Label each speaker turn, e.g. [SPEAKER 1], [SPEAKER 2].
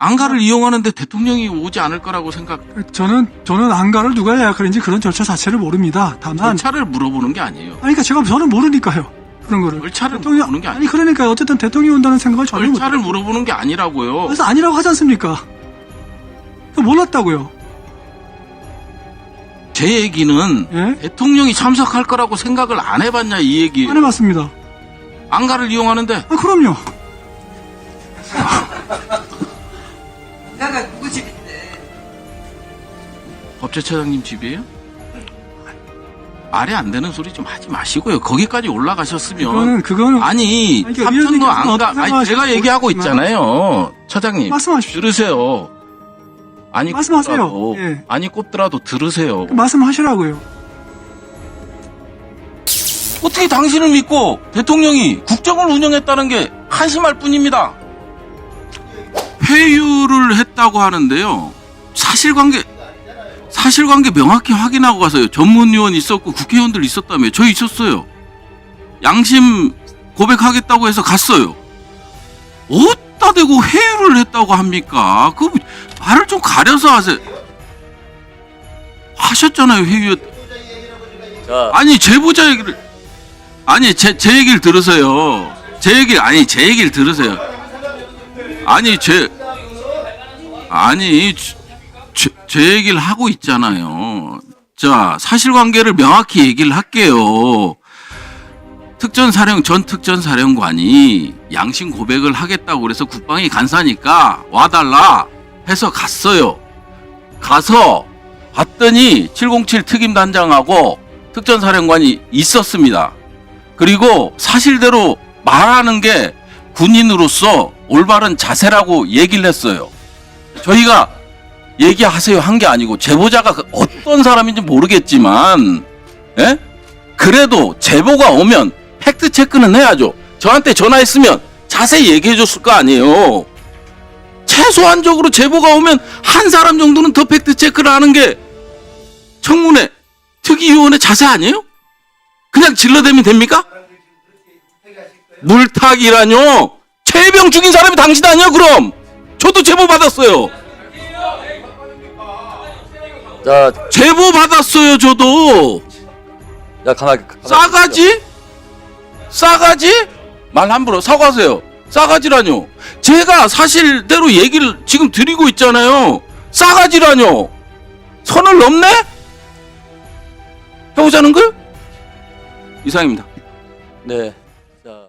[SPEAKER 1] 안가를 이용하는데 대통령이 오지 않을 거라고 생각.
[SPEAKER 2] 저는 저는 안가를 누가 예약하는지 그런 절차 자체를 모릅니다. 다만
[SPEAKER 1] 절차를 물어보는 게 아니에요.
[SPEAKER 2] 아니 그러니까 제가 저는 모르니까요. 그런 거를.
[SPEAKER 1] 절차를
[SPEAKER 2] 대통령
[SPEAKER 1] 물어보는 게
[SPEAKER 2] 아니
[SPEAKER 1] 아니에요.
[SPEAKER 2] 그러니까 어쨌든 대통령이 온다는 생각을 전혀 못.
[SPEAKER 1] 절차를 물어보는 게 아니라고요.
[SPEAKER 2] 그래서 아니라고 하지 않습니까? 그 몰랐다고요.
[SPEAKER 1] 제 얘기는
[SPEAKER 2] 예?
[SPEAKER 1] 대통령이 참석할 거라고 생각을 안 해봤냐 이 얘기.
[SPEAKER 2] 안 해봤습니다.
[SPEAKER 1] 안가를 이용하는데
[SPEAKER 2] 아 그럼요.
[SPEAKER 1] 법제처장님 집이에요? 말이 안 되는 소리 좀 하지 마시고요. 거기까지 올라가셨으면
[SPEAKER 2] 그거는 그거는
[SPEAKER 1] 아니
[SPEAKER 2] 아니, 그러니까
[SPEAKER 1] 삼천도
[SPEAKER 2] 위원님께서는
[SPEAKER 1] 안 가
[SPEAKER 2] 어떻게
[SPEAKER 1] 아니 제가
[SPEAKER 2] 생각하실지
[SPEAKER 1] 얘기하고
[SPEAKER 2] 모르겠지만.
[SPEAKER 1] 있잖아요. 처장님
[SPEAKER 2] 말씀하십시오.
[SPEAKER 1] 들으세요. 아니
[SPEAKER 2] 말씀하세요.
[SPEAKER 1] 꼽더라도
[SPEAKER 2] 예.
[SPEAKER 1] 아니 꼽더라도 들으세요.
[SPEAKER 2] 말씀하시라고요.
[SPEAKER 1] 어떻게 당신을 믿고 대통령이 국정을 운영했다는 게 한심할 뿐입니다. 회유를 했다고 하는데요. 사실관계 사실관계 명확히 확인하고 가서요. 전문위원 있었고 국회의원들 있었다며 저 있었어요. 양심 고백하겠다고 해서 갔어요. 어디다 대고 회유를 했다고 합니까? 그 말을 좀 가려서 하세요. 하셨잖아요 회유.
[SPEAKER 3] 자,
[SPEAKER 1] 아니 제보자 얘기를 아니 제, 제 얘기를 들으세요. 제 얘기를 아니 제 얘기를 들으세요. 아니 제 아니 제, 제 얘기를 하고 있잖아요. 자 사실관계를 명확히 얘기를 할게요. 특전사령 전 특전사령관이 양심 고백을 하겠다고 그래서 국방이 간사니까 와달라 해서 갔어요. 가서 봤더니 707 특임단장하고 특전사령관이 있었습니다. 그리고 사실대로 말하는 게 군인으로서 올바른 자세라고 얘기를 했어요. 저희가 얘기하세요 한 게 아니고 제보자가 그 어떤 사람인지 모르겠지만 예? 그래도 제보가 오면 팩트 체크는 해야죠. 저한테 전화했으면 자세히 얘기해 줬을 거 아니에요. 최소한적으로 제보가 오면 한 사람 정도는 더 팩트 체크를 하는 게 청문회 특위위원회 자세 아니에요? 그냥 질러대면 됩니까? 물타기라뇨? 최병 죽인 사람이 당신 아니에요 그럼? 저도 제보 받았어요.
[SPEAKER 3] 자,
[SPEAKER 1] 제보 받았어요 저도.
[SPEAKER 3] 야. 가만히
[SPEAKER 1] 싸가지? 싸가지? 말 함부로 사과하세요. 싸가지라뇨. 제가 사실대로 얘기를 지금 드리고 있잖아요. 싸가지라뇨. 선을 넘네? 해보자는 걸? 이상입니다.
[SPEAKER 3] 네. 자.